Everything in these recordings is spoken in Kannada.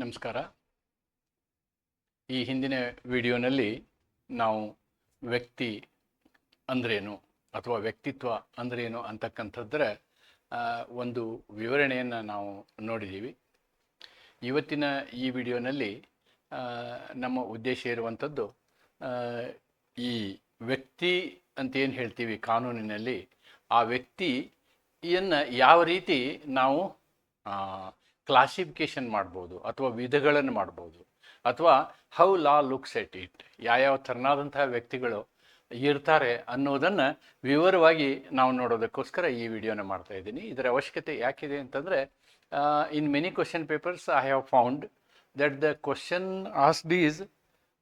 ನಮಸ್ಕಾರ. ಈ ಹಿಂದಿನ ವಿಡಿಯೋನಲ್ಲಿ ನಾವು ವ್ಯಕ್ತಿ ಅಂದ್ರೇನು ಅಥವಾ ವ್ಯಕ್ತಿತ್ವ ಅಂದ್ರೇನು ಅಂತಕ್ಕಂಥದ್ದರ ಒಂದು ವಿವರಣೆಯನ್ನು ನಾವು ನೋಡಿದ್ದೀವಿ. ಇವತ್ತಿನ ಈ ವಿಡಿಯೋನಲ್ಲಿ ನಮ್ಮ ಉದ್ದೇಶ ಇರುವಂಥದ್ದು ಈ ವ್ಯಕ್ತಿ ಅಂತ ಏನು ಹೇಳ್ತೀವಿ ಕಾನೂನಿನಲ್ಲಿ, ಆ ವ್ಯಕ್ತಿಯನ್ನು ಯಾವ ರೀತಿ ನಾವು ಕ್ಲಾಸಿಫಿಕೇಶನ್ ಮಾಡ್ಬೋದು ಅಥವಾ ವಿಧಗಳನ್ನು ಮಾಡ್ಬೋದು. ಅಥವಾ how law looks at it ಯಾವ್ಯಾವ ಥರನಾದಂತಹ ವ್ಯಕ್ತಿಗಳು ಇರ್ತಾರೆ ಅನ್ನೋದನ್ನು ವಿವರವಾಗಿ ನಾವು ನೋಡೋದಕ್ಕೋಸ್ಕರ ಈ ವಿಡಿಯೋನ ಮಾಡ್ತಾ ಇದ್ದೀನಿ. ಇದರ ಅವಶ್ಯಕತೆ ಯಾಕಿದೆ ಅಂತಂದರೆ in many question papers I have found that the question asked is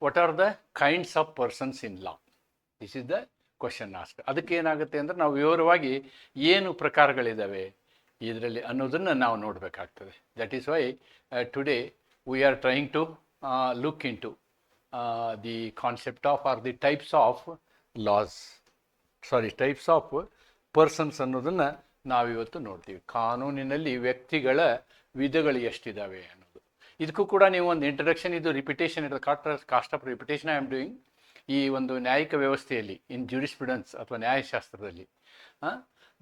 what are the kinds of persons in law this is the question ask ಅದಕ್ಕೆ ಏನಾಗುತ್ತೆ ಅಂದರೆ ನಾವು ವಿವರವಾಗಿ ಏನು ಪ್ರಕಾರಗಳಿದ್ದಾವೆ ಇದರಲ್ಲಿ ಅನ್ನೋದನ್ನು ನಾವು ನೋಡಬೇಕಾಗ್ತದೆ. That is why today we are trying to look into the concept of or the types of laws sorry types of persons ಅನ್ನೋದನ್ನು ನಾವಿವತ್ತು ನೋಡ್ತೀವಿ. ಕಾನೂನಿನಲ್ಲಿ ವ್ಯಕ್ತಿಗಳ ವಿಧಗಳು ಎಷ್ಟಿದ್ದಾವೆ ಅನ್ನೋದು. ಇದಕ್ಕೂ ಕೂಡ ನೀವು ಒಂದು ಇಂಟ್ರಡಕ್ಷನ್ ಇದು ರಿಪಿಟೇಷನ್ ಇರೋದು. Cost cost of repetition I am doing ಈ ಒಂದು ನ್ಯಾಯಿಕ ವ್ಯವಸ್ಥೆಯಲ್ಲಿ ಇನ್ ಜುಡಿಸ್ಪ್ರುಡೆನ್ಸ್ ಅಥವಾ ನ್ಯಾಯಶಾಸ್ತ್ರದಲ್ಲಿ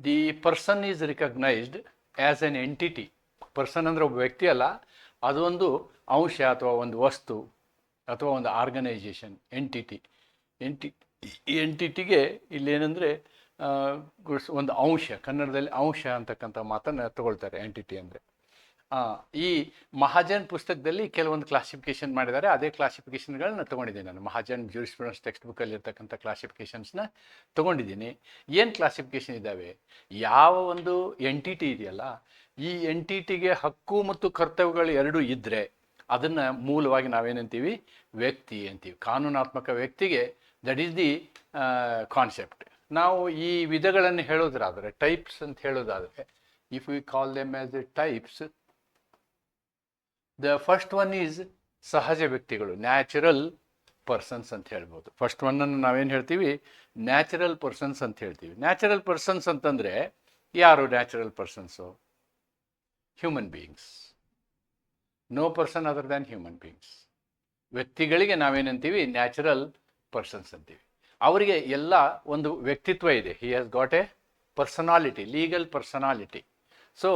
the person is recognised as an entity person ಅಂದರೆ ಒಬ್ಬ ವ್ಯಕ್ತಿ ಅಲ್ಲ. ಅದೊಂದು ಅಂಶ ಅಥವಾ ಒಂದು ವಸ್ತು ಅಥವಾ ಒಂದು ಆರ್ಗನೈಜೇಷನ್ ಎಂಟಿಟಿ ಎಂಟಿ ಎಂಟಿಟಿಗೆ ಇಲ್ಲೇನೆಂದರೆ ಒಂದು ಅಂಶ, ಕನ್ನಡದಲ್ಲಿ ಅಂಶ ಅಂತಕ್ಕಂಥ ಮಾತನ್ನು ತಗೊಳ್ತಾರೆ ಎಂಟಿಟಿ ಅಂದರೆ. ಈ ಮಹಾಜನ್ ಪುಸ್ತಕದಲ್ಲಿ ಕೆಲವೊಂದು ಕ್ಲಾಸಿಫಿಕೇಶನ್ ಮಾಡಿದ್ದಾರೆ. ಅದೇ ಕ್ಲಾಸಿಫಿಕೇಶನ್ಗಳನ್ನ ತಗೊಂಡಿದ್ದೀನಿ ನಾನು. ಮಹಾಜನ್ ಜೂರಿಸ್ಪ್ರುಡೆನ್ಸ್ ಟೆಕ್ಸ್ಟ್ ಬುಕ್ಕಲ್ಲಿ ಇರ್ತಕ್ಕಂಥ ಕ್ಲಾಸಿಫಿಕೇಶನ್ಸ್ನ ತಗೊಂಡಿದ್ದೀನಿ. ಏನು ಕ್ಲಾಸಿಫಿಕೇಶನ್ ಇದ್ದಾವೆ? ಯಾವ ಒಂದು ಎಂಟಿಟಿ ಇದೆಯಲ್ಲ, ಈ ಎಂಟಿಟಿಗೆ ಹಕ್ಕು ಮತ್ತು ಕರ್ತವ್ಯಗಳು ಎರಡೂ ಇದ್ದರೆ ಅದನ್ನು ಮೂಲವಾಗಿ ನಾವೇನಂತೀವಿ ವ್ಯಕ್ತಿ ಅಂತೀವಿ. ಕಾನೂನಾತ್ಮಕ ವ್ಯಕ್ತಿಗೆ ದಟ್ ಈಸ್ ದಿ ಕಾನ್ಸೆಪ್ಟ್ ನಾವು ಈ ವಿಧಗಳನ್ನು ಹೇಳೋದ್ರಾದರೆ ಟೈಪ್ಸ್ ಅಂತ ಹೇಳೋದಾದರೆ if we call them as the types the first one is ಸಹಜ ವ್ಯಕ್ತಿಗಳು ನ್ಯಾಚುರಲ್ ಪರ್ಸನ್ಸ್ ಅಂತ ಹೇಳ್ಬೋದು ಫಸ್ಟ್ ಒನ್ನನ್ನು ನಾವೇನು ಹೇಳ್ತೀವಿ ನ್ಯಾಚುರಲ್ ಪರ್ಸನ್ಸ್ ಅಂತ ಹೇಳ್ತೀವಿ ನ್ಯಾಚುರಲ್ ಪರ್ಸನ್ಸ್ ಅಂತಂದರೆ ಯಾರು natural persons human beings no person other than human beings ವ್ಯಕ್ತಿಗಳಿಗೆ ನಾವೇನಂತೀವಿ ನ್ಯಾಚುರಲ್ ಪರ್ಸನ್ಸ್ ಅಂತೀವಿ ಅವರಿಗೆ ಎಲ್ಲ ಒಂದು ವ್ಯಕ್ತಿತ್ವ ಇದೆ he has got a personality legal personality so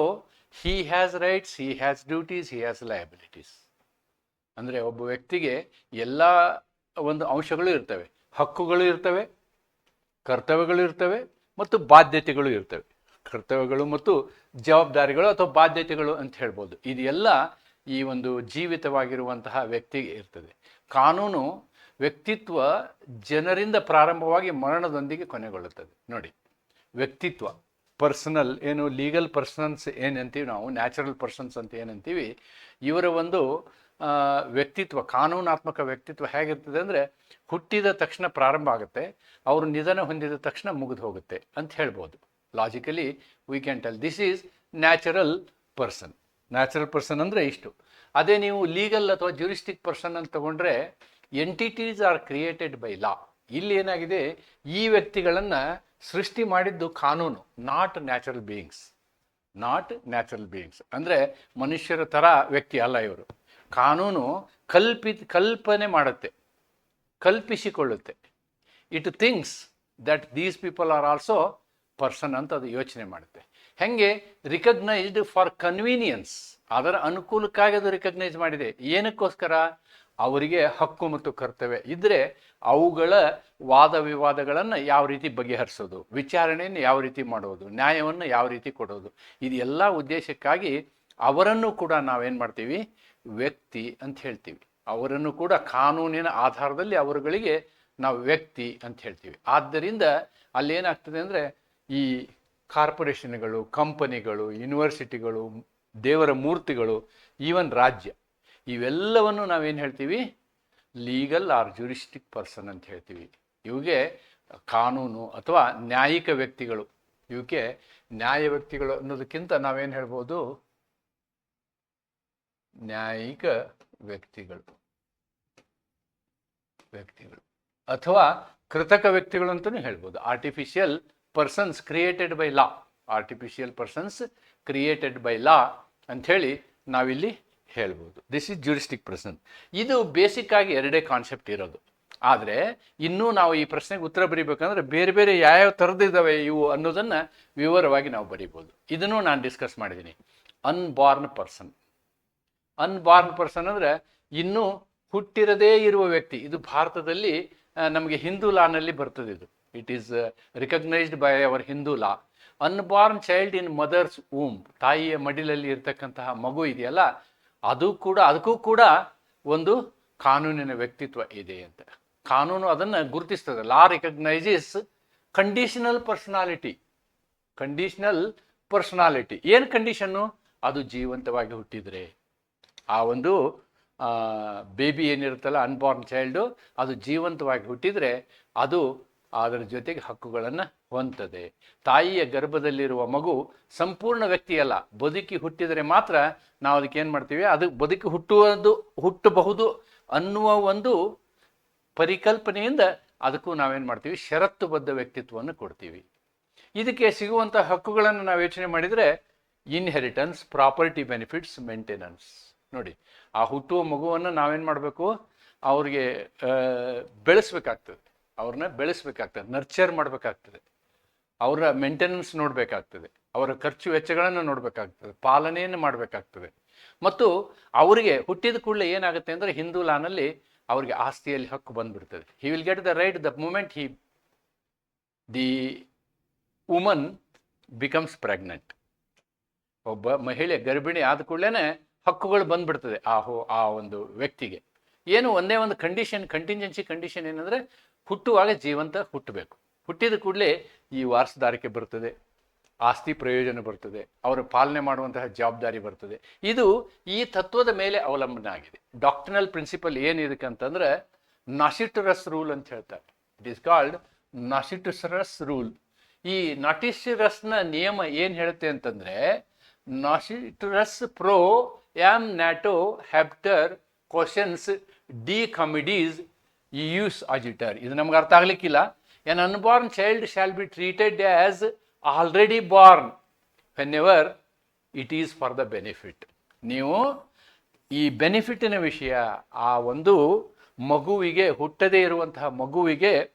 he has rights he has duties he has liabilities ಅಂದರೆ ಒಬ್ಬ ವ್ಯಕ್ತಿಗೆ ಎಲ್ಲ ಒಂದು ಅಂಶಗಳು ಇರ್ತವೆ. ಹಕ್ಕುಗಳು ಇರ್ತವೆ, ಕರ್ತವ್ಯಗಳು ಇರ್ತವೆ ಮತ್ತು ಬಾಧ್ಯತೆಗಳು ಇರ್ತವೆ. ಕರ್ತವ್ಯಗಳು ಮತ್ತು ಜವಾಬ್ದಾರಿಗಳು ಅಥವಾ ಬಾಧ್ಯತೆಗಳು ಅಂತ ಹೇಳ್ಬೋದು. ಇದೆಲ್ಲ ಈ ಒಂದು ಜೀವಿತವಾಗಿರುವಂತಹ ವ್ಯಕ್ತಿಗೆ ಇರ್ತದೆ. ಕಾನೂನು ವ್ಯಕ್ತಿತ್ವ ಜನರಿಂದ ಪ್ರಾರಂಭವಾಗಿ ಮರಣದೊಂದಿಗೆ ಕೊನೆಗೊಳ್ಳುತ್ತದೆ. ನೋಡಿ, ವ್ಯಕ್ತಿತ್ವ. ಪರ್ಸನಲ್ ಏನು ಲೀಗಲ್ ಪರ್ಸನ್ಸ್ ಏನಂತೀವಿ ನಾವು? ನ್ಯಾಚುರಲ್ ಪರ್ಸನ್ಸ್ ಅಂತ ಏನಂತೀವಿ? ಇವರ ಒಂದು ವ್ಯಕ್ತಿತ್ವ, ಕಾನೂನಾತ್ಮಕ ವ್ಯಕ್ತಿತ್ವ ಹೇಗಿರ್ತದೆ ಅಂದರೆ ಹುಟ್ಟಿದ ತಕ್ಷಣ ಪ್ರಾರಂಭ ಆಗುತ್ತೆ, ಅವರು ನಿಧನ ಹೊಂದಿದ ತಕ್ಷಣ ಮುಗಿದು ಹೋಗುತ್ತೆ ಅಂತ ಹೇಳ್ಬೋದು. Logically we can tell this is natural person natural person ಅಂದರೆ ಇಷ್ಟು. ಅದೇ ನೀವು ಲೀಗಲ್ ಅಥವಾ ಜ್ಯೂರಿಸ್ಟಿಕ್ ಪರ್ಸನ್ ಅಂತ ತಗೊಂಡ್ರೆ entities are created by law ಇಲ್ಲಿ ಏನಾಗಿದೆ? ಈ ವ್ಯಕ್ತಿಗಳನ್ನು ಸೃಷ್ಟಿ ಮಾಡಿದ್ದು ಕಾನೂನು not natural beings not natural beings ಅಂದರೆ ಮನುಷ್ಯರ ಥರ ವ್ಯಕ್ತಿ ಅಲ್ಲ ಇವರು. ಕಾನೂನು ಕಲ್ಪಿ, ಕಲ್ಪನೆ ಮಾಡುತ್ತೆ, ಕಲ್ಪಿಸಿಕೊಳ್ಳುತ್ತೆ. It things that these people are also person ಅಂತ ಅದು ಯೋಚನೆ ಮಾಡುತ್ತೆ. ಹೆಂಗೆ? ರಿಕಗ್ನೈಸ್ಡ್ ಫಾರ್ ಕನ್ವೀನಿಯನ್ಸ್ ಅದರ ಅನುಕೂಲಕ್ಕಾಗಿ ಅದು ರಿಕಗ್ನೈಸ್ ಮಾಡಿದೆ. ಏನಕ್ಕೋಸ್ಕರ? ಅವರಿಗೆ ಹಕ್ಕು ಮತ್ತು ಕರ್ತವ್ಯ ಇದ್ದರೆ ಅವುಗಳ ವಾದ ವಿವಾದಗಳನ್ನು ಯಾವ ರೀತಿ ಬಗೆಹರಿಸೋದು, ವಿಚಾರಣೆಯನ್ನು ಯಾವ ರೀತಿ ಮಾಡೋದು, ನ್ಯಾಯವನ್ನು ಯಾವ ರೀತಿ ಕೊಡೋದು ಇದೆಲ್ಲ ಉದ್ದೇಶಕ್ಕಾಗಿ ಅವರನ್ನು ಕೂಡ ನಾವೇನು ಮಾಡ್ತೀವಿ? ವ್ಯಕ್ತಿ ಅಂತ ಹೇಳ್ತೀವಿ. ಅವರನ್ನು ಕೂಡ ಕಾನೂನಿನ ಆಧಾರದಲ್ಲಿ ಅವರುಗಳಿಗೆ ನಾವು ವ್ಯಕ್ತಿ ಅಂತ ಹೇಳ್ತೀವಿ. ಆದ್ದರಿಂದ ಅಲ್ಲೇನಾಗ್ತದೆ ಅಂದರೆ ಈ ಕಾರ್ಪೊರೇಷನ್ಗಳು, ಕಂಪನಿಗಳು, ಯೂನಿವರ್ಸಿಟಿಗಳು, ದೇವರ ಮೂರ್ತಿಗಳು, ಈವನ್ ರಾಜ್ಯ ಇವೆಲ್ಲವನ್ನು ನಾವೇನು ಹೇಳ್ತೀವಿ? ಲೀಗಲ್ ಆರ್ ಜುರಿಸ್ಟಿಕ್ ಪರ್ಸನ್ ಅಂತ ಹೇಳ್ತೀವಿ. ಇವಿಗೆ ಕಾನೂನು ಅಥವಾ ನ್ಯಾಯಿಕ ವ್ಯಕ್ತಿಗಳು. ಇವಕ್ಕೆ ನ್ಯಾಯ ವ್ಯಕ್ತಿಗಳು ಅನ್ನೋದಕ್ಕಿಂತ ನಾವೇನು ಹೇಳ್ಬೋದು? ನ್ಯಾಯಿಕ ವ್ಯಕ್ತಿಗಳು. ವ್ಯಕ್ತಿಗಳು. ಅಥವಾ ಕೃತಕ ವ್ಯಕ್ತಿಗಳು ಅಂತಲೂ ಹೇಳ್ಬೋದು. Artificial persons created by law artificial persons created by law ಅಂಥೇಳಿ ನಾವಿಲ್ಲಿ ಹೇಳ್ಬೋದು. ದಿಸ್ ಇಸ್ ಜ್ಯೂರಿಸ್ಟಿಕ್ ಪ್ರಶ್ನೆ ಇದು ಬೇಸಿಕ್ ಆಗಿ ಎರಡೇ ಕಾನ್ಸೆಪ್ಟ್ ಇರೋದು. ಆದರೆ ಇನ್ನೂ ನಾವು ಈ ಪ್ರಶ್ನೆಗೆ ಉತ್ತರ ಬರೀಬೇಕಂದ್ರೆ ಬೇರೆ ಬೇರೆ ಯಾವ್ಯಾವ ಥರದಿದ್ದಾವೆ ಇವು ಅನ್ನೋದನ್ನು ವಿವರವಾಗಿ ನಾವು ಬರೀಬೋದು. ಇದನ್ನು ನಾನು ಡಿಸ್ಕಸ್ ಮಾಡಿದ್ದೀನಿ ಅನ್ಬಾರ್ನ್ ಪರ್ಸನ್ ಅನ್ಬಾರ್ನ್ ಪರ್ಸನ್ ಅಂದರೆ ಇನ್ನೂ ಹುಟ್ಟಿರದೇ ಇರುವ ವ್ಯಕ್ತಿ. ಇದು ಭಾರತದಲ್ಲಿ ನಮಗೆ ಹಿಂದೂ ಲಾನಲ್ಲಿ ಬರ್ತದೆ ಇದು. It is recognised by our Hindu law unborn child in mother's womb ತಾಯಿಯ ಮಡಿಲಲ್ಲಿ ಇರ್ತಕ್ಕಂತಹ ಮಗು ಇದೆಯಲ್ಲ ಅದು ಕೂಡ, ಅದಕ್ಕೂ ಕೂಡ ಒಂದು ಕಾನೂನಿನ ವ್ಯಕ್ತಿತ್ವ ಇದೆ ಅಂತ. ಕಾನೂನು ಅದನ್ನು ಗುರುತಿಸ್ತದೆ. Law recognises conditional personality conditional personality ಏನು ಕಂಡೀಷನ್ನು ಅದು ಜೀವಂತವಾಗಿ ಹುಟ್ಟಿದರೆ. ಆ ಒಂದು ಬೇಬಿ ಏನಿರುತ್ತಲ್ಲ ಅನ್ಬಾರ್ನ್ ಚೈಲ್ಡು ಅದು ಜೀವಂತವಾಗಿ ಹುಟ್ಟಿದರೆ ಅದು ಅದರ ಜೊತೆಗೆ ಹಕ್ಕುಗಳನ್ನು ಹೊಂದದೆ ತಾಯಿಯ ಗರ್ಭದಲ್ಲಿರುವ ಮಗು ಸಂಪೂರ್ಣ ವ್ಯಕ್ತಿಯಲ್ಲ. ಬದುಕಿ ಹುಟ್ಟಿದರೆ ಮಾತ್ರ ನಾವು ಅದಕ್ಕೆ ಏನು ಮಾಡ್ತೀವಿ? ಅದು ಬದುಕಿ ಹುಟ್ಟುವುದು, ಹುಟ್ಟಬಹುದು ಅನ್ನುವ ಒಂದು ಪರಿಕಲ್ಪನೆಯಿಂದ ಅದಕ್ಕೂ ನಾವೇನು ಮಾಡ್ತೀವಿ? ಷರತ್ತುಬದ್ಧ ವ್ಯಕ್ತಿತ್ವವನ್ನು ಕೊಡ್ತೀವಿ. ಇದಕ್ಕೆ ಸಿಗುವಂಥ ಹಕ್ಕುಗಳನ್ನು ನಾವು ಯೋಚನೆ ಮಾಡಿದರೆ ಇನ್ಹೆರಿಟನ್ಸ್ ಪ್ರಾಪರ್ಟಿ ಬೆನಿಫಿಟ್ಸ್ ಮೇಂಟೆನೆನ್ಸ್ ನೋಡಿ, ಆ ಹುಟ್ಟುವ ಮಗುವನ್ನು ನಾವೇನು ಮಾಡಬೇಕು? ಅವ್ರಿಗೆ ಬೆಳೆಸ್ಬೇಕಾಗ್ತದೆ. ಅವ್ರನ್ನ ಬೆಳೆಸ್ಬೇಕಾಗ್ತದೆ ನರ್ಚರ್ ಮಾಡಬೇಕಾಗ್ತದೆ. ಅವರ ಮೇಂಟೆನೆನ್ಸ್ ನೋಡಬೇಕಾಗ್ತದೆ, ಅವರ ಖರ್ಚು ವೆಚ್ಚಗಳನ್ನು ನೋಡಬೇಕಾಗ್ತದೆ, ಪಾಲನೆಯನ್ನು ಮಾಡಬೇಕಾಗ್ತದೆ. ಮತ್ತು ಅವರಿಗೆ ಹುಟ್ಟಿದ ಕೂಡಲೇ ಏನಾಗುತ್ತೆ ಅಂದರೆ ಹಿಂದೂ ಲಾನಲ್ಲಿ ಅವರಿಗೆ ಆಸ್ತಿಯಲ್ಲಿ ಹಕ್ಕು ಬಂದ್ಬಿಡ್ತದೆ. He will get the right the moment he the woman becomes pregnant ಒಬ್ಬ ಮಹಿಳೆ ಗರ್ಭಿಣಿ ಆದ ಕೂಡಲೇ ಹಕ್ಕುಗಳು ಬಂದ್ಬಿಡ್ತದೆ ಆ ಹೋ ಆ ಒಂದು ವ್ಯಕ್ತಿಗೆ. ಏನು ಒಂದೇ ಒಂದು ಕಂಡೀಷನ್ ಕಂಟಿಂಜೆನ್ಸಿ ಕಂಡೀಷನ್ ಏನಂದರೆ ಹುಟ್ಟುವಾಗ ಜೀವಂತ ಹುಟ್ಟಬೇಕು. ಹುಟ್ಟಿದ ಕೂಡಲೇ ಈ ವಾರಸುದಾರಿಕೆ ಬರ್ತದೆ, ಆಸ್ತಿ ಪ್ರಯೋಜನ ಬರ್ತದೆ, ಅವರು ಪಾಲನೆ ಮಾಡುವಂತಹ ಜವಾಬ್ದಾರಿ ಬರ್ತದೆ. ಇದು ಈ ತತ್ವದ ಮೇಲೆ ಅವಲಂಬನೆ ಆಗಿದೆ. ಡಾಕ್ಟ್ರಿನಲ್ ಪ್ರಿನ್ಸಿಪಲ್ ಏನು ಇದಕ್ಕಂತಂದ್ರೆ ನಾಸಿಟರಸ್ ರೂಲ್ ಅಂತ ಹೇಳ್ತಾರೆ. It is called nasciturus rule ಈ ನಾಟಿಸಿರಸ್ನ ನಿಯಮ ಏನು ಹೇಳುತ್ತೆ ಅಂತಂದ್ರೆ ನಾಸಿಟರಸ್ ಪ್ರೋ ಆಮ್ ನ್ಯಾಟೋ ಹ್ಯಾಪ್ಟರ್ ಕ್ವಶನ್ಸ್ ಡಿ ಕಮಿಡೀಸ್ ಯೂಸ್ ಅಜಿಟರ್ ಇದು ನಮ್ಗೆ ಅರ್ಥ ಆಗ್ಲಿಕ್ಕಿಲ್ಲ. An unborn child shall be treated as already born whenever it is for the benefit ನೀವು ಈ ಬೆನಿಫಿಟಿನ ವಿಷಯ, ಆ ಒಂದು ಮಗುವಿಗೆ, ಹುಟ್ಟದೇ ಇರುವಂತಹ ಮಗುವಿಗೆ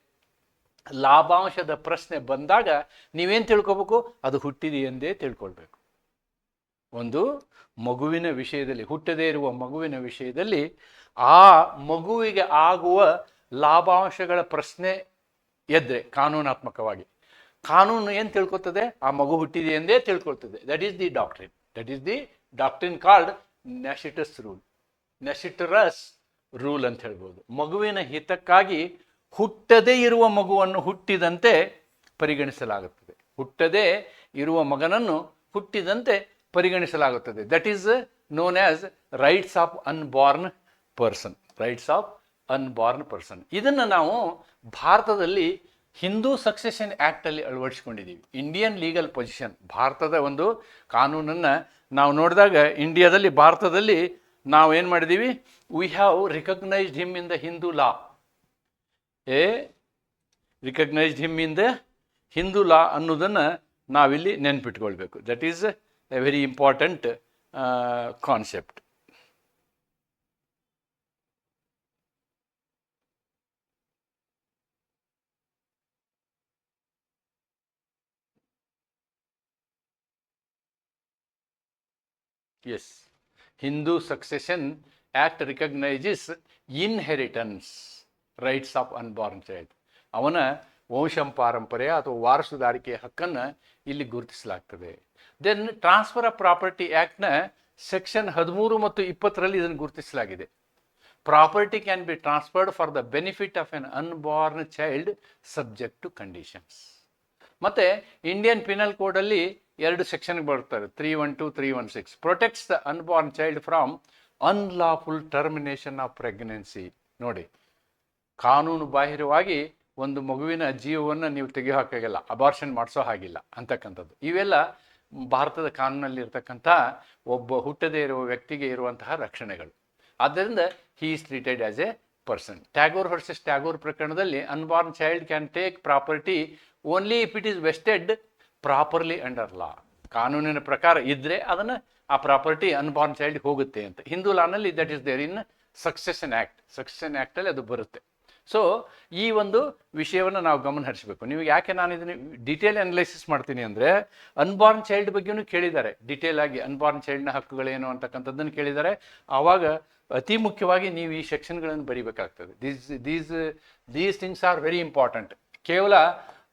ಲಾಭಾಂಶದ ಪ್ರಶ್ನೆ ಬಂದಾಗ ನೀವೇನು ತಿಳ್ಕೊಬೇಕು? ಅದು ಹುಟ್ಟಿದೆ ಎಂದೇ ತಿಳ್ಕೊಳ್ಬೇಕು. ಒಂದು ಮಗುವಿನ ವಿಷಯದಲ್ಲಿ, ಹುಟ್ಟದೇ ಇರುವ ಮಗುವಿನ ವಿಷಯದಲ್ಲಿ ಆ ಮಗುವಿಗೆ ಆಗುವ ಲಾಭಾಂಶಗಳ ಪ್ರಶ್ನೆ ಎದ್ರೆ ಕಾನೂನಾತ್ಮಕವಾಗಿ. ಕಾನೂನು ಏನು ತಿಳ್ಕೊತದೆ? ಆ ಮಗು ಹುಟ್ಟಿದೆ ಎಂದೇ ತಿಳ್ಕೊಳ್ತದೆ. That is the doctrine that is the doctrine called nasciturus rule nasciturus rule ಅಂತ ಹೇಳ್ಬೋದು. ಮಗುವಿನ ಹಿತಕ್ಕಾಗಿ ಹುಟ್ಟದೇ ಇರುವ ಮಗುವನ್ನು ಹುಟ್ಟಿದಂತೆ ಪರಿಗಣಿಸಲಾಗುತ್ತದೆ. ಹುಟ್ಟದೇ ಇರುವ ಮಗನನ್ನು ಹುಟ್ಟಿದಂತೆ ಪರಿಗಣಿಸಲಾಗುತ್ತದೆ. That is known as rights of unborn person rights of unborn person ಇದನ್ನು ನಾವು ಭಾರತದಲ್ಲಿ ಹಿಂದೂ ಸಕ್ಸೆಷನ್ ಆ್ಯಕ್ಟಲ್ಲಿ ಅಳವಡಿಸ್ಕೊಂಡಿದ್ದೀವಿ. ಇಂಡಿಯನ್ ಲೀಗಲ್ ಪೊಸಿಷನ್ ಭಾರತದ ಒಂದು ಕಾನೂನನ್ನು ನಾವು ನೋಡಿದಾಗ ಇಂಡಿಯಾದಲ್ಲಿ ಭಾರತದಲ್ಲಿ ನಾವು ಏನು ಮಾಡಿದ್ದೀವಿ? We have recognised him in the Hindu law a recognised him in the Hindu law ಅನ್ನೋದನ್ನು ನಾವಿಲ್ಲಿ ನೆನ್ಪಿಟ್ಕೊಳ್ಬೇಕು. That is a very important concept as Hindu succession act recognises inheritance rights of unborn child ಅವನ ವಂಶಂ ಪಾರಂಪರೆ ಅಥವಾ ವಾರಸುದಾರಿಕೆಯ ಹಕ್ಕನ್ನು ಇಲ್ಲಿ ಗುರುತಿಸಲಾಗ್ತದೆ. ದೆನ್ ಟ್ರಾನ್ಸ್ಫರ್ ಆಫ್ ಪ್ರಾಪರ್ಟಿ ಆ್ಯಕ್ಟ್ನ ಸೆಕ್ಷನ್ ಹದಿಮೂರು ಮತ್ತು ಇಪ್ಪತ್ತರಲ್ಲಿ ಇದನ್ನು ಗುರುತಿಸಲಾಗಿದೆ. Property can be transferred for the benefit of an unborn child subject to conditions ಮತ್ತು ಇಂಡಿಯನ್ ಪಿನಲ್ ಕೋಡಲ್ಲಿ ಎರಡು ಸೆಕ್ಷನ್ ಬರ್ತಾರೆ. Three one two three one six protects the unborn child from unlawful termination of pregnancy ನೋಡಿ, ಕಾನೂನು ಬಾಹಿರವಾಗಿ ಒಂದು ಮಗುವಿನ ಜೀವವನ್ನು ನೀವು ತೆಗೆಯುವ ಅಬಾರ್ಷನ್ ಮಾಡಿಸೋ ಹಾಗಿಲ್ಲ ಅಂತಕ್ಕಂಥದ್ದು. ಇವೆಲ್ಲ ಭಾರತದ ಕಾನೂನಲ್ಲಿ ಇರ್ತಕ್ಕಂಥ ಒಬ್ಬ ಹುಟ್ಟದೇ ಇರುವ ವ್ಯಕ್ತಿಗೆ ಇರುವಂತಹ ರಕ್ಷಣೆಗಳು. ಆದ್ದರಿಂದ he is treated as a person Tagore versus Tagore ಪ್ರಕರಣದಲ್ಲಿ unborn child can take property only if it is vested properly under law, ಕಾನೂನಿನ ಪ್ರಕಾರ ಇದ್ದರೆ ಅದನ್ನು ಆ ಪ್ರಾಪರ್ಟಿ ಅನ್ಬಾರ್ನ್ ಚೈಲ್ಡ್ ಹೋಗುತ್ತೆ ಅಂತ. Hindu ಲಾನಲ್ಲಿ that is there in succession act succession ಆ್ಯಕ್ಟಲ್ಲಿ ಅದು ಬರುತ್ತೆ. ಸೊ ಈ ಒಂದು ವಿಷಯವನ್ನು ನಾವು ಗಮನ ಹರಿಸಬೇಕು ನೀವು ಯಾಕೆ ನಾನು ಇದನ್ನು ಡಿಟೇಲ್ ಅನಲೈಸಿಸ್ ಮಾಡ್ತೀನಿ ಅಂದರೆ, ಅನ್ಬಾರ್ನ್ ಚೈಲ್ಡ್ ಬಗ್ಗೆನೂ ಕೇಳಿದ್ದಾರೆ. ಡಿಟೇಲ್ ಆಗಿ ಅನ್ಬಾರ್ನ್ ಚೈಲ್ಡ್ನ ಹಕ್ಕುಗಳೇನು ಅಂತಕ್ಕಂಥದ್ದನ್ನು ಕೇಳಿದ್ದಾರೆ. ಆವಾಗ ಅತಿ ಮುಖ್ಯವಾಗಿ ನೀವು ಈ ಸೆಕ್ಷನ್ಗಳನ್ನು ಬರಿಬೇಕಾಗ್ತದೆ. These these these things are very important ಕೇವಲ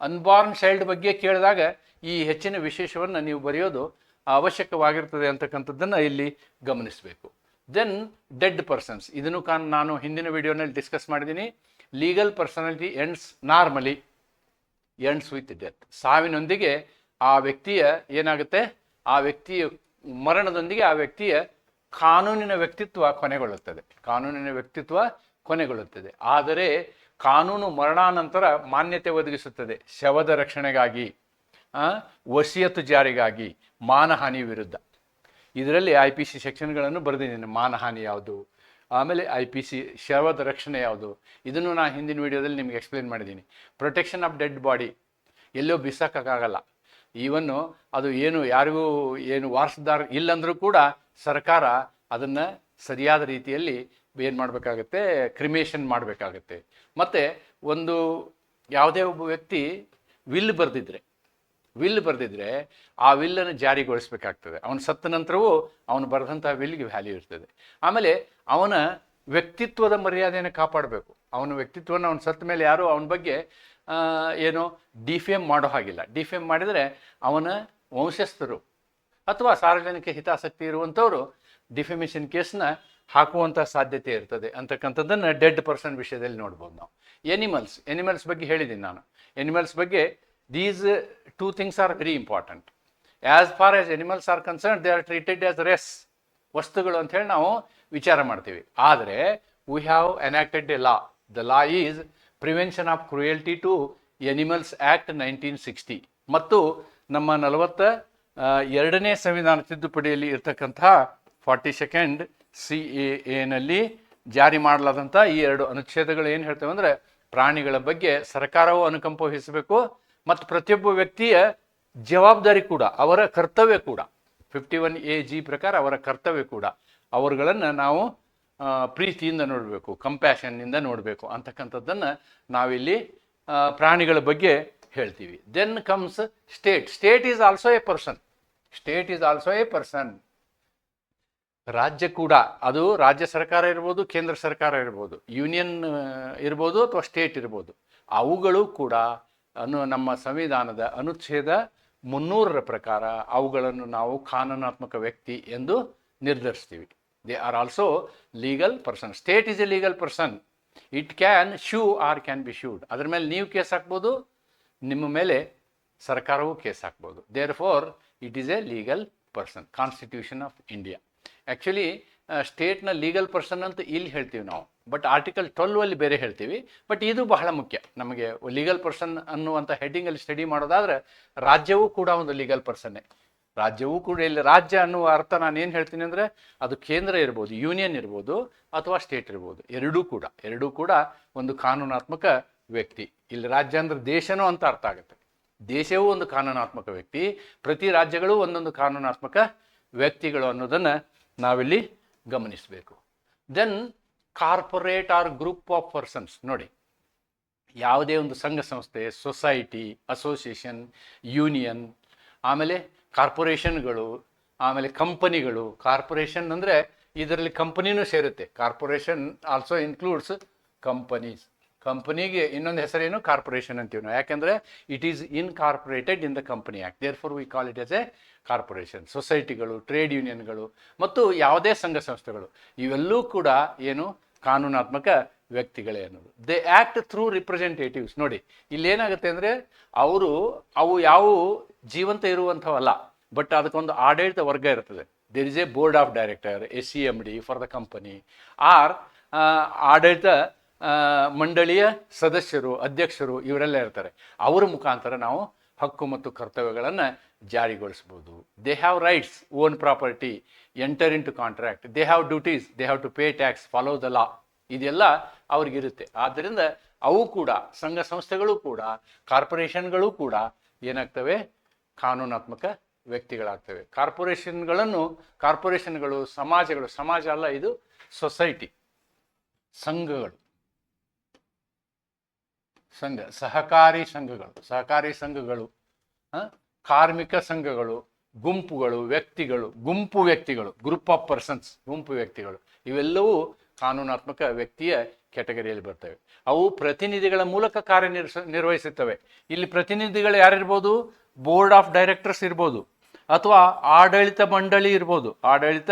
ಅನ್ಬಾರ್ನ್ ಚೈಲ್ಡ್ ಬಗ್ಗೆ ಕೇಳಿದಾಗ ಈ ಹೆಚ್ಚಿನ ವಿಶೇಷವನ್ನು ನೀವು ಬರೆಯೋದು ಅವಶ್ಯಕವಾಗಿರ್ತದೆ ಅಂತಕ್ಕಂಥದ್ದನ್ನು ಇಲ್ಲಿ ಗಮನಿಸಬೇಕು. ದೆನ್ ಡೆಡ್ ಪರ್ಸನ್ಸ್ ಇದನ್ನು ಕಾನ್, ನಾನು ಹಿಂದಿನ ವಿಡಿಯೋನಲ್ಲಿ ಡಿಸ್ಕಸ್ ಮಾಡಿದ್ದೀನಿ. Legal personality ends normally ends with death ಸಾವಿನೊಂದಿಗೆ ಆ ವ್ಯಕ್ತಿಯ ಏನಾಗುತ್ತೆ? ಆ ವ್ಯಕ್ತಿಯ ಮರಣದೊಂದಿಗೆ ಆ ವ್ಯಕ್ತಿಯ ಕಾನೂನಿನ ವ್ಯಕ್ತಿತ್ವ ಕೊನೆಗೊಳ್ಳುತ್ತದೆ. ಕಾನೂನಿನ ವ್ಯಕ್ತಿತ್ವ ಕೊನೆಗೊಳ್ಳುತ್ತದೆ. ಆದರೆ ಕಾನೂನು ಮರಣಾನಂತರ ಮಾನ್ಯತೆ ಒದಗಿಸುತ್ತದೆ ಶವದ ರಕ್ಷಣೆಗಾಗಿ. ವಸಿಯತ್ತು ಜಾರಿಗಾಗಿ ಮಾನಹಾನಿ ವಿರುದ್ಧ. ಇದರಲ್ಲಿ ಐ ಪಿ ಸಿ ಸೆಕ್ಷನ್ಗಳನ್ನು ಬರೆದಿದ್ದೇನೆ. ಮಾನಹಾನಿ ಯಾವುದು? ಆಮೇಲೆ ಐ ಪಿ ಸಿ ಶವದ ರಕ್ಷಣೆ ಯಾವುದು? ಇದನ್ನು ನಾನು ಹಿಂದಿನ ವಿಡಿಯೋದಲ್ಲಿ ನಿಮಗೆ ಎಕ್ಸ್ಪ್ಲೇನ್ ಮಾಡಿದ್ದೀನಿ. ಪ್ರೊಟೆಕ್ಷನ್ ಆಫ್ ಡೆಡ್ ಬಾಡಿ ಎಲ್ಲೋ ಬಿಸಾಕೋಕ್ಕಾಗಲ್ಲ. ಈವನ್ನು ಅದು ಏನು, ಯಾರಿಗೂ ಏನು ವಾರಸದಾರ ಇಲ್ಲಂದರೂ ಕೂಡ ಸರ್ಕಾರ ಅದನ್ನು ಸರಿಯಾದ ರೀತಿಯಲ್ಲಿ ಏನು ಮಾಡಬೇಕಾಗತ್ತೆ? ಕ್ರಿಮೇಷನ್ ಮಾಡಬೇಕಾಗತ್ತೆ. ಮತ್ತು ಒಂದು ಯಾವುದೇ ಒಬ್ಬ ವ್ಯಕ್ತಿ ವಿಲ್ ಬರೆದಿದ್ರೆ ವಿಲ್ ಬರೆದಿದ್ರೆ ಆ ವಿಲ್ಲನ್ನು ಜಾರಿಗೊಳಿಸಬೇಕಾಗ್ತದೆ. ಅವನು ಸತ್ತ ನಂತರವೂ ಅವನು ಬರೆದಂಥ ವಿಲ್ಗೆ ವ್ಯಾಲ್ಯೂ ಇರ್ತದೆ. ಆಮೇಲೆ ಅವನ ವ್ಯಕ್ತಿತ್ವದ ಮರ್ಯಾದೆಯನ್ನು ಕಾಪಾಡಬೇಕು. ಅವನ ವ್ಯಕ್ತಿತ್ವವನ್ನು ಅವನು ಸತ್ತ ಮೇಲೆ ಯಾರು ಅವನ ಬಗ್ಗೆ ಏನು ಡಿಫೇಮ್ ಮಾಡೋ ಹಾಗಿಲ್ಲ. ಡಿಫೇಮ್ ಮಾಡಿದರೆ ಅವನ ವಂಶಸ್ಥರು ಅಥವಾ ಸಾರ್ವಜನಿಕ ಹಿತಾಸಕ್ತಿ ಇರುವಂಥವರು ಡಿಫೆಮೇಷನ್ ಕೇಸ್ನ ಹಾಕುವಂಥ ಸಾಧ್ಯತೆ ಇರ್ತದೆ. ಅಂತಕ್ಕಂಥದ್ದನ್ನು ಡೆಡ್ ಪರ್ಸನ್ ವಿಷಯದಲ್ಲಿ ನೋಡ್ಬೋದು ನಾವು. ಎನಿಮಲ್ಸ್ ಎನಿಮಲ್ಸ್ ಬಗ್ಗೆ ಹೇಳಿದ್ದೀನಿ ನಾನು. ಎನಿಮಲ್ಸ್ ಬಗ್ಗೆ these two things are very important as far as animals are concern they are treated as res ವಸ್ತುಗಳು ಅಂಥೇಳಿ ನಾವು ವಿಚಾರ ಮಾಡ್ತೀವಿ. ಆದರೆ we have enacted a law the law is prevention of cruelty to animals act nineteen sixty ಮತ್ತು ನಮ್ಮ ನಲವತ್ತ ಎರಡನೇ ಸಂವಿಧಾನ ತಿದ್ದುಪಡಿಯಲ್ಲಿ ಇರತಕ್ಕಂಥ ಫಾರ್ಟಿ ಸೆಕೆಂಡ್ ಸಿ ಎ ಎನಲ್ಲಿ ಜಾರಿ ಮಾಡಲಾದಂಥ ಈ ಎರಡು ಅನುಚ್ಛೇದಗಳು ಏನು ಹೇಳ್ತೇವೆ ಅಂದರೆ, ಪ್ರಾಣಿಗಳ ಬಗ್ಗೆ ಸರ್ಕಾರವು ಅನುಕಂಪ ವಹಿಸಬೇಕು ಮತ್ತು ಪ್ರತಿಯೊಬ್ಬ ವ್ಯಕ್ತಿಯ ಜವಾಬ್ದಾರಿ ಕೂಡ, ಅವರ ಕರ್ತವ್ಯ ಕೂಡ. ಫಿಫ್ಟಿ ಒನ್ ಎ ಜಿ ಪ್ರಕಾರ ಅವರ ಕರ್ತವ್ಯ ಕೂಡ. ಅವರುಗಳನ್ನು ನಾವು ಪ್ರೀತಿಯಿಂದ ನೋಡಬೇಕು ಕಂಪ್ಯಾಷನ್ನಿಂದ ನೋಡಬೇಕು ಅಂತಕ್ಕಂಥದ್ದನ್ನು ನಾವಿಲ್ಲಿ ಪ್ರಾಣಿಗಳ ಬಗ್ಗೆ ಹೇಳ್ತೀವಿ. Then comes state state is also a person state is also a person ರಾಜ್ಯ ಕೂಡ, ಅದು ರಾಜ್ಯ ಸರ್ಕಾರ ಇರ್ಬೋದು, ಕೇಂದ್ರ ಸರ್ಕಾರ ಇರ್ಬೋದು. ಯೂನಿಯನ್ ಇರ್ಬೋದು ಅಥವಾ ಸ್ಟೇಟ್ ಇರ್ಬೋದು. ಅವುಗಳು ಕೂಡ ಅನು ನಮ್ಮ ಸಂವಿಧಾನದ ಅನುಚ್ಛೇದ ಮುನ್ನೂರರ ಪ್ರಕಾರ ಅವುಗಳನ್ನು ನಾವು ಕಾನೂನಾತ್ಮಕ ವ್ಯಕ್ತಿ ಎಂದು ನಿರ್ಧರಿಸ್ತೀವಿ. They are also legal person state is a legal person it can sue or can be sued ಅದ್ರ ಮೇಲೆ ನೀವು ಕೇಸ್ ಹಾಕ್ಬೋದು, ನಿಮ್ಮ ಮೇಲೆ ಸರ್ಕಾರವು ಕೇಸ್ ಹಾಕ್ಬೋದು. Therefore it is a legal person constitution of India actually ಸ್ಟೇಟ್ನ legal person ಅಂತ ಇಲ್ಲಿ ಹೇಳ್ತೀವಿ ನಾವು. ಬಟ್ ಆರ್ಟಿಕಲ್ ಟ್ವೆಲ್ವ್ ಅಲ್ಲಿ ಬೇರೆ ಹೇಳ್ತೀವಿ. ಬಟ್ ಇದು ಬಹಳ ಮುಖ್ಯ. ನಮಗೆ ಲೀಗಲ್ ಪರ್ಸನ್ ಅನ್ನುವಂಥ ಹೆಡ್ಡಿಂಗಲ್ಲಿ ಸ್ಟಡಿ ಮಾಡೋದಾದ್ರೆ ರಾಜ್ಯವೂ ಕೂಡ ಒಂದು ಲೀಗಲ್ ಪರ್ಸನ್ನೇ ರಾಜ್ಯವೂ ಕೂಡ ಇಲ್ಲಿ ರಾಜ್ಯ ಅನ್ನುವ ಅರ್ಥ ನಾನು ಏನು ಹೇಳ್ತೀನಿ ಅಂದರೆ ಅದು ಕೇಂದ್ರ ಇರ್ಬೋದು ಯೂನಿಯನ್ ಇರ್ಬೋದು, ಅಥವಾ ಸ್ಟೇಟ್ ಇರ್ಬೋದು. ಎರಡೂ ಕೂಡ. ಎರಡೂ ಕೂಡ ಒಂದು ಕಾನೂನಾತ್ಮಕ ವ್ಯಕ್ತಿ. ಇಲ್ಲಿ ರಾಜ್ಯ ಅಂದ್ರೆ ದೇಶನೂ ಅಂತ ಅರ್ಥ ಆಗುತ್ತೆ. ದೇಶವೂ ಒಂದು ಕಾನೂನಾತ್ಮಕ ವ್ಯಕ್ತಿ. ಪ್ರತಿ ರಾಜ್ಯಗಳು ಒಂದೊಂದು ಕಾನೂನಾತ್ಮಕ ವ್ಯಕ್ತಿಗಳು ಅನ್ನೋದನ್ನು ನಾವಿಲ್ಲಿ ಗಮನಿಸಬೇಕು. Then corporate or group of persons ನೋಡಿ, ಯಾವುದೇ ಒಂದು ಸಂಘ ಸಂಸ್ಥೆ ಸೊಸೈಟಿ ಅಸೋಸಿಯೇಷನ್ ಯೂನಿಯನ್ ಆಮೇಲೆ ಕಾರ್ಪೊರೇಷನ್ಗಳು, ಆಮೇಲೆ ಕಂಪನಿಗಳು, ಕಾರ್ಪೊರೇಷನ್ ಅಂದರೆ ಇದರಲ್ಲಿ ಕಂಪನಿನೂ ಸೇರುತ್ತೆ. ಕಾರ್ಪೊರೇಷನ್ ಆಲ್ಸೋ ಇನ್ಕ್ಲೂಡ್ಸ್ ಕಂಪನೀಸ್ ಕಂಪನಿಗೆ ಇನ್ನೊಂದು ಹೆಸರೇನು? ಕಾರ್ಪೊರೇಷನ್ ಅಂತೀವಿ ನಾವು. ಯಾಕೆಂದರೆ it is incorporated in the company act therefore we call it as a corporation ಸೊಸೈಟಿಗಳು trade ಯೂನಿಯನ್ಗಳು ಮತ್ತು ಯಾವುದೇ ಸಂಘ ಸಂಸ್ಥೆಗಳು, ಇವೆಲ್ಲೂ ಕೂಡ ಏನು? ಕಾನೂನಾತ್ಮಕ ವ್ಯಕ್ತಿಗಳೇ ಅನ್ನೋದು. ದೇ ಆ್ಯಕ್ಟ್ ಥ್ರೂ ರಿಪ್ರೆಸೆಂಟೇಟಿವ್ಸ್ ನೋಡಿ ಇಲ್ಲೇನಾಗುತ್ತೆ ಅಂದರೆ, ಅವರು, ಅವು ಯಾವುವು ಜೀವಂತ ಇರುವಂಥವಲ್ಲ ಬಟ್ ಅದಕ್ಕೊಂದು ಆಡಳಿತ ವರ್ಗ ಇರ್ತದೆ. There is a board of directors C M D for the company are ಆಡಳಿತ ಮಂಡಳಿಯ ಸದಸ್ಯರು, ಅಧ್ಯಕ್ಷರು ಇವರೆಲ್ಲ ಇರ್ತಾರೆ. ಅವರ ಮುಖಾಂತರ ನಾವು ಹಕ್ಕು ಮತ್ತು ಕರ್ತವ್ಯಗಳನ್ನು ಜಾರಿಗೊಳಿಸ್ಬೋದು. They have rights own property enter into contract they have duties they have to pay tax follow the law ಇದೆಲ್ಲ ಅವ್ರಿಗಿರುತ್ತೆ. ಆದ್ದರಿಂದ ಅವು ಕೂಡ, ಸಂಘ ಸಂಸ್ಥೆಗಳು ಕೂಡ, ಕಾರ್ಪೊರೇಷನ್ಗಳು ಕೂಡ ಏನಾಗ್ತವೆ? ಕಾನೂನಾತ್ಮಕ ವ್ಯಕ್ತಿಗಳಾಗ್ತವೆ. ಕಾರ್ಪೊರೇಷನ್ಗಳನ್ನು, ಕಾರ್ಪೊರೇಷನ್ಗಳು, ಸಮಾಜಗಳು, ಸಮಾಜ ಅಲ್ಲ, ಇದು ಸೊಸೈಟಿ, ಸಂಘಗಳು. ಸಂಘ, ಸಹಕಾರಿ ಸಂಘಗಳು ಸಹಕಾರಿ ಸಂಘಗಳು ಕಾರ್ಮಿಕ ಸಂಘಗಳು, ಗುಂಪುಗಳು, ವ್ಯಕ್ತಿಗಳು, ಗುಂಪು ವ್ಯಕ್ತಿಗಳು ಗ್ರೂಪ್ ಆಫ್ ಪರ್ಸನ್ಸ್ ಗುಂಪು ವ್ಯಕ್ತಿಗಳು, ಇವೆಲ್ಲವೂ ಕಾನೂನಾತ್ಮಕ ವ್ಯಕ್ತಿಯ ಕ್ಯಾಟಗರಿಯಲ್ಲಿ ಬರ್ತವೆ. ಅವು ಪ್ರತಿನಿಧಿಗಳ ಮೂಲಕ ಕಾರ್ಯನಿರ್ಸ, ನಿರ್ವಹಿಸುತ್ತವೆ. ಇಲ್ಲಿ ಪ್ರತಿನಿಧಿಗಳು ಯಾರಿರ್ಬೋದು? ಬೋರ್ಡ್ ಆಫ್ ಡೈರೆಕ್ಟರ್ಸ್ ಇರ್ಬೋದು, ಅಥವಾ ಆಡಳಿತ ಮಂಡಳಿ ಇರ್ಬೋದು, ಆಡಳಿತ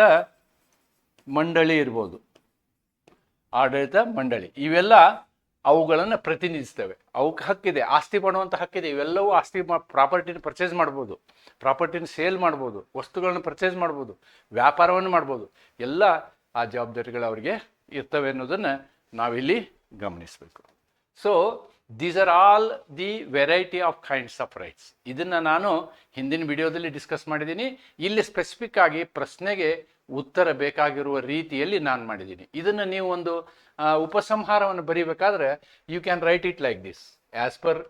ಮಂಡಳಿ ಇರ್ಬೋದು, ಆಡಳಿತ ಮಂಡಳಿ. ಇವೆಲ್ಲ ಅವುಗಳನ್ನು ಪ್ರತಿನಿಧಿಸ್ತವೆ. ಅವಕ್ಕೆ ಹಕ್ಕಿದೆ, ಆಸ್ತಿ ಮಾಡುವಂಥ ಹಕ್ಕಿದೆ, ಇವೆಲ್ಲವೂ ಆಸ್ತಿ ಪ್ರಾಪರ್ಟಿನ ಪರ್ಚೇಸ್ ಮಾಡ್ಬೋದು. ಪ್ರಾಪರ್ಟಿನ ಸೇಲ್ ಮಾಡ್ಬೋದು, ವಸ್ತುಗಳನ್ನು ಪರ್ಚೇಸ್ ಮಾಡ್ಬೋದು, ವ್ಯಾಪಾರವನ್ನು ಮಾಡ್ಬೋದು. ಎಲ್ಲ ಆ ಜವಾಬ್ದಾರಿಗಳು ಅವರಿಗೆ ಇರ್ತವೆ ಅನ್ನೋದನ್ನು ನಾವಿಲ್ಲಿ ಗಮನಿಸಬೇಕು. So these are all the variety of kinds of rights ಇದನ್ನು ನಾನು ಹಿಂದಿನ ವಿಡಿಯೋದಲ್ಲಿ ಡಿಸ್ಕಸ್ ಮಾಡಿದ್ದೀನಿ. ಇಲ್ಲಿ ಸ್ಪೆಸಿಫಿಕ್ ಆಗಿ ಪ್ರಶ್ನೆಗೆ ಉತ್ತರ ಬೇಕಾಗಿರುವ ರೀತಿಯಲ್ಲಿ ನಾನು ಮಾಡಿದ್ದೀನಿ. ಇದನ್ನು ನೀವು ಒಂದು ಉಪಸಂಹಾರವನ್ನು ಬರೀಬೇಕಾದ್ರೆ you can write it like this as per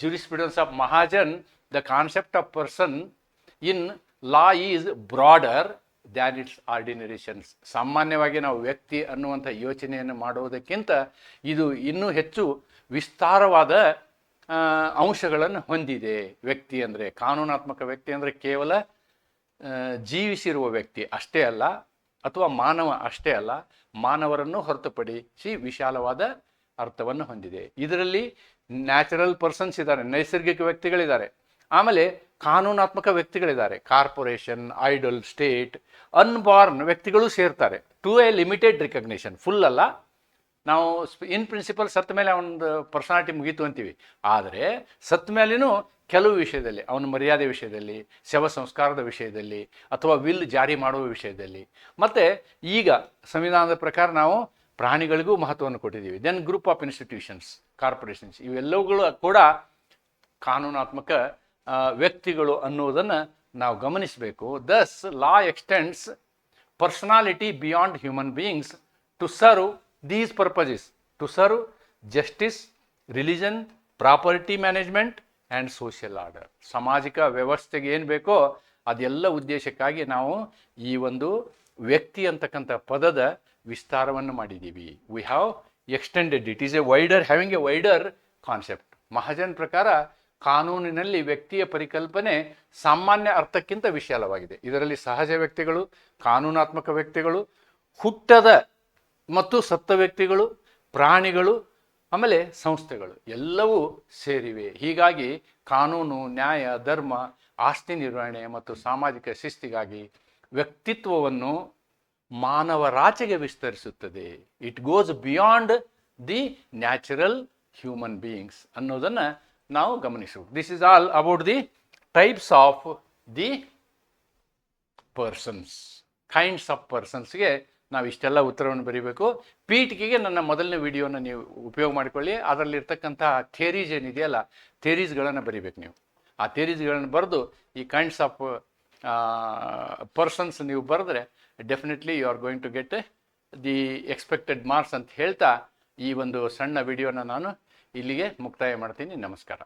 jurisprudence of Mahajan the concept of person in law is broader than its ordinations ಸಾಮಾನ್ಯವಾಗಿ ನಾವು ವ್ಯಕ್ತಿ ಅನ್ನುವಂಥ ಯೋಚನೆಯನ್ನು ಮಾಡುವುದಕ್ಕಿಂತ ಇದು ಇನ್ನೂ ಹೆಚ್ಚು ವಿಸ್ತಾರವಾದ ಅಂಶಗಳನ್ನು ಹೊಂದಿದೆ. ವ್ಯಕ್ತಿ ಅಂದರೆ ಕಾನೂನಾತ್ಮಕ ವ್ಯಕ್ತಿ ಅಂದರೆ ಕೇವಲ ಜೀವಿಸಿರುವ ವ್ಯಕ್ತಿ ಅಷ್ಟೇ ಅಲ್ಲ, ಅಥವಾ ಮಾನವ ಅಷ್ಟೇ ಅಲ್ಲ, ಮಾನವರನ್ನು ಹೊರತುಪಡಿಸಿ ವಿಶಾಲವಾದ ಅರ್ಥವನ್ನು ಹೊಂದಿದೆ. ಇದರಲ್ಲಿ ನ್ಯಾಚುರಲ್ ಪರ್ಸನ್ಸ್ ಇದ್ದಾರೆ, ನೈಸರ್ಗಿಕ ವ್ಯಕ್ತಿಗಳಿದ್ದಾರೆ. ಆಮೇಲೆ ಕಾನೂನಾತ್ಮಕ ವ್ಯಕ್ತಿಗಳಿದ್ದಾರೆ. ಕಾರ್ಪೊರೇಷನ್, ಐಡಲ್, ಸ್ಟೇಟ್, ಅನ್ಬಾರ್ನ್ ವ್ಯಕ್ತಿಗಳು ಸೇರ್ತಾರೆ. To a limited recognition full ಅಲ್ಲ ನಾವು ಇನ್ ಪ್ರಿನ್ಸಿಪಲ್ ಸತ್ತ ಮೇಲೆ ಅವನದು ಪರ್ಸನಾಲಿಟಿ ಮುಗೀತು ಅಂತೀವಿ. ಆದರೆ ಸತ್ತ ಮೇಲೇನೂ ಕೆಲವು ವಿಷಯದಲ್ಲಿ, ಅವನ ಮರ್ಯಾದೆ ವಿಷಯದಲ್ಲಿ, ಶವ ಸಂಸ್ಕಾರದ ವಿಷಯದಲ್ಲಿ ಅಥವಾ ವಿಲ್ ಜಾರಿ ಮಾಡುವ ವಿಷಯದಲ್ಲಿ. ಮತ್ತು ಈಗ ಸಂವಿಧಾನದ ಪ್ರಕಾರ ನಾವು ಪ್ರಾಣಿಗಳಿಗೂ ಮಹತ್ವವನ್ನು ಕೊಟ್ಟಿದ್ದೀವಿ. Then group of institutions corporations ಇವೆಲ್ಲವುಗಳು ಕೂಡ ಕಾನೂನಾತ್ಮಕ ವ್ಯಕ್ತಿಗಳು ಅನ್ನುವುದನ್ನು ನಾವು ಗಮನಿಸಬೇಕು. Thus law extends personality beyond human beings to serve these purposes to serve justice, religion, property management and social order ಸಾಮಾಜಿಕ ವ್ಯವಸ್ಥೆಗೆ ಏನು ಬೇಕೋ ಅದೆಲ್ಲ ಉದ್ದೇಶಕ್ಕಾಗಿ ನಾವು ಈ ಒಂದು ವ್ಯಕ್ತಿ ಅಂತಕ್ಕಂಥ ಪದದ ವಿಸ್ತಾರವನ್ನು ಮಾಡಿದ್ದೀವಿ. We have extended it is a wider having a wider concept Mahajan ಪ್ರಕಾರ ಕಾನೂನಿನಲ್ಲಿ ವ್ಯಕ್ತಿಯ ಪರಿಕಲ್ಪನೆ ಸಾಮಾನ್ಯ ಅರ್ಥಕ್ಕಿಂತ ವಿಶಾಲವಾಗಿದೆ. ಇದರಲ್ಲಿ ಸಹಜ ವ್ಯಕ್ತಿಗಳು ಕಾನೂನಾತ್ಮಕ ವ್ಯಕ್ತಿಗಳು ಹುಟ್ಟದ ಮತ್ತು ಸತ್ತ ವ್ಯಕ್ತಿಗಳು, ಪ್ರಾಣಿಗಳು, ಆಮೇಲೆ ಸಂಸ್ಥೆಗಳು ಎಲ್ಲವೂ ಸೇರಿವೆ. ಹೀಗಾಗಿ ಕಾನೂನು, ನ್ಯಾಯ, ಧರ್ಮ, ಆಸ್ತಿ ನಿರ್ವಹಣೆ ಮತ್ತು ಸಾಮಾಜಿಕ ಶಿಸ್ತಿಗಾಗಿ ವ್ಯಕ್ತಿತ್ವವನ್ನು ಮಾನವರಾಚೆಗೆ ವಿಸ್ತರಿಸುತ್ತದೆ. It goes beyond the natural human beings ಅನ್ನೋದನ್ನು ನಾವು ಗಮನಿಸಬೇಕು. This is all about the types of the persons kinds of ಪರ್ಸನ್ಸ್ಗೆ ನಾವು ಇಷ್ಟೆಲ್ಲ ಉತ್ತರವನ್ನು ಬರೀಬೇಕು. ಪೀಠಿಕೆಗೆ ನನ್ನ ಮೊದಲನೇ ವಿಡಿಯೋನ ನೀವು ಉಪಯೋಗ ಮಾಡಿಕೊಳ್ಳಿ. ಅದರಲ್ಲಿರ್ತಕ್ಕಂಥ ಥೇರೀಸ್ ಏನಿದೆಯಲ್ಲ ಥೇರೀಸ್ಗಳನ್ನು ಬರೀಬೇಕು ನೀವು. ಆ ಥೇರೀಸ್ಗಳನ್ನು ಬರೆದು ಈ ಕೈಂಡ್ಸ್ ಆಫ್ ಪರ್ಸನ್ಸ್ ನೀವು ಬರೆದ್ರೆ definitely you are going to get the expected marks ಅಂತ ಹೇಳ್ತಾ ಈ ಒಂದು ಸಣ್ಣ ವಿಡಿಯೋನ ನಾನು ಇಲ್ಲಿಗೆ ಮುಕ್ತಾಯ ಮಾಡ್ತೀನಿ. ನಮಸ್ಕಾರ.